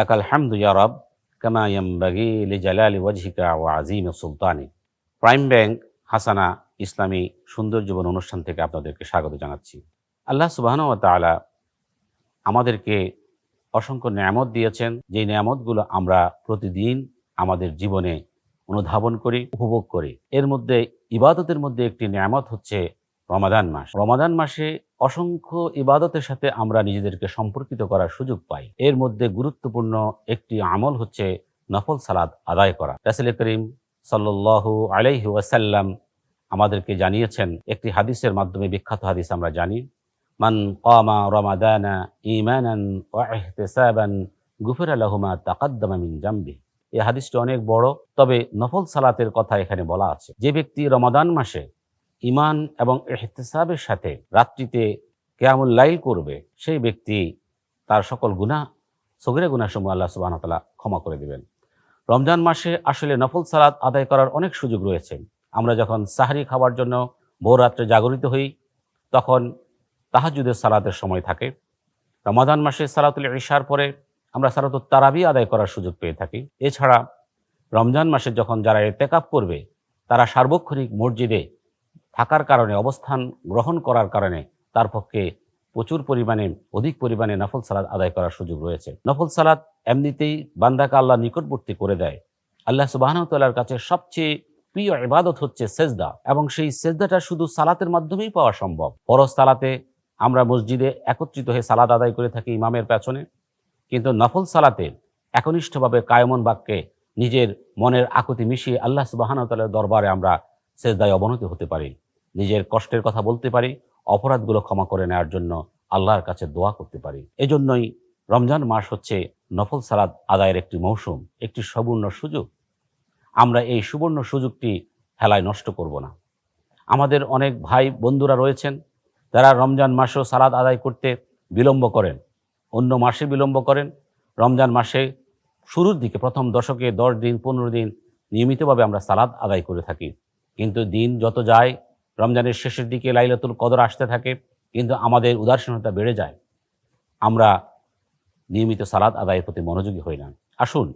লাকাল হামদু ইয়া রব কামা ইয়ামবাগি লিজালালি ওয়াজহিকা ওয়া আজিম সুলতানি। প্রাইম ব্যাংক হাসানা ইসলামী সুন্দর জীবন অনুষ্ঠান থেকে আপনাদেরকে স্বাগত জানাচ্ছি। আল্লাহ সুবাহন তাআলা আমাদেরকে অসংখ্য নিয়ামত দিয়েছেন। যে নিয়ামতগুলো আমরা প্রতিদিন আমাদের জীবনে অনুধাবন করি, উপভোগ করি। এর মধ্যে, ইবাদতের মধ্যে একটি নিয়ামত হচ্ছে রমাদান মাস। রমাদান মাসে অসংখ্য ইবাদতের সাথে আমরা নিজেদেরকে সম্পর্কিত করার সুযোগ পাই। এর মধ্যে গুরুত্বপূর্ণ একটি আমল হচ্ছে নফল সালাদ আদায় করা। রাসেল করিম সাল্লু আলাইহি ওয়াসাল্লাম আমাদেরকে জানিয়েছেন, একটি হাদিসের মাধ্যমে বিখ্যাত হাদিস আমরা জানি, মান কামা রমাদানা ইমানান ওয়া ইহতিসাবান গুফিরা লাহুমা তাকাদ্দামা মিন জামবি এই হাদিসটি অনেক বড়, তবে নফল সালাতের কথা এখানে বলা আছে। যে ব্যক্তি রমাদান মাসে ইমান এবং এহতেসাবের সাথে রাত্রিতে কেয়ামুল লাইল করবে, সেই ব্যক্তি তার সকল গুণা সগিরা গুণাসমূহ আল্লাহ সুবাহ তালা ক্ষমা করে দেবেন। রমজান মাসে আসলে নফল সালাদ আদায় করার অনেক সুযোগ রয়েছে। আমরা যখন সাহারি খাওয়ার জন্য ভোর রাত্রে জাগরিত হই, তখন তাহাজুদের সালাতের সময় থাকে। রমাদান মাসে সালাতুল ইশার পরে আমরা সালাতুল তারাবি আদায় করার সুযোগ পেয়ে থাকি। এছাড়া রমজান মাসে যখন যারা এতেকাপ করবে, তারা সার্বক্ষণিক মসজিদে থাকার কারণে, অবস্থান গ্রহণ করার কারণে তার পক্ষে প্রচুর পরিমাণে, অধিক পরিমাণে নফল সালাদ আদায় করার সুযোগ রয়েছে। নফল সালাদ এমনিতেই বান্দাকে আল্লাহ নিকটবর্তী করে দেয়। আল্লাহ সুবাহতাল্লার কাছে সবচেয়ে প্রিয় ইবাদত হচ্ছে সেজদা এবং সেই সেজদাটা শুধু সালাতের মাধ্যমেই পাওয়া সম্ভব। ফরজ সালাতে আমরা মসজিদে একত্রিত হয়ে সালাদ আদায় করে থাকি ইমামের পেছনে, কিন্তু নফল সালাতে একনিষ্ঠভাবে কায়মন বাক্যে নিজের মনের আকুতি মিশিয়ে আল্লাহ সুবাহানতালের দরবারে আমরা সেজদায় অবনতি হতে পারি। নিজের কষ্টের কথা বলতে পারি, অপরাধগুলো ক্ষমা করে নেওয়ার জন্য আল্লাহর কাছে দোয়া করতে পারি। এজন্যই রমজান মাস হচ্ছে নফল সালাদ আদায়ের একটি মৌসুম, একটি সুবর্ণ সুযোগ। আমরা এই সুবর্ণ সুযোগটি হেলায় নষ্ট করব না। আমাদের অনেক ভাই বন্ধুরা রয়েছেন যারা রমজান মাসেও সালাদ আদায় করতে বিলম্ব করেন, অন্য মাসে বিলম্ব করেন। রমজান মাসে শুরুর দিকে প্রথম দশকে দশ দিন, পনেরো দিন নিয়মিতভাবে আমরা সালাদ আদায় করে থাকি। কিন্তু দিন যত যায়, রমজানের শেষের দিকে লাইলাতুল কদর আসতে থাকে, কিন্তু আমাদের উদাসীনতা বেড়ে যায়। আমরা নিয়মিত সালাদ আদায়ের প্রতি মনোযোগী হই না। আসুন,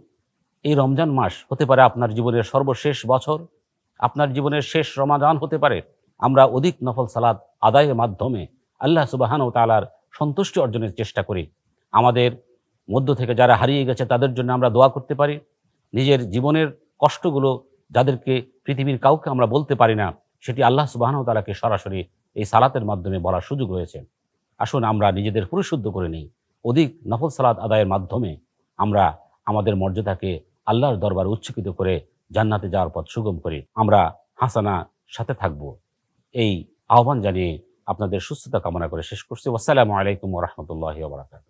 এই রমজান মাস হতে পারে আপনার জীবনের সর্বশেষ বছর, আপনার জীবনের শেষ রমাদান হতে পারে। আমরা অধিক নফল সালাদ আদায়ের মাধ্যমে আল্লাহ সুবাহান ও তালার সন্তুষ্টি অর্জনের চেষ্টা করি। আমাদের মধ্য থেকে যারা হারিয়ে গেছে, তাদের জন্য আমরা দোয়া করতে পারি। নিজের জীবনের কষ্টগুলো যাদেরকে পৃথিবীর কাউকে আমরা বলতে পারি না, সেটি আল্লাহ সুবাহন তালাকে সরাসরি এই সালাতের মাধ্যমে বলার সুযোগ রয়েছে। আসুন আমরা নিজেদের পরিশুদ্ধ করে নিই। অধিক নফল সালাত আদায়ের মাধ্যমে আমরা আমাদের মর্যাদাকে আল্লাহর দরবার উচ্চকিত করে জান্নাতে যাওয়ার পথ সুগম করি। আমরা হাসানা সাথে থাকব। এই আহ্বান জানিয়ে আপনাদের সুস্থতা কামনা করে শেষ করছি। আসসালামু আলাইকুম রহমতুল্লাহ বারাকাত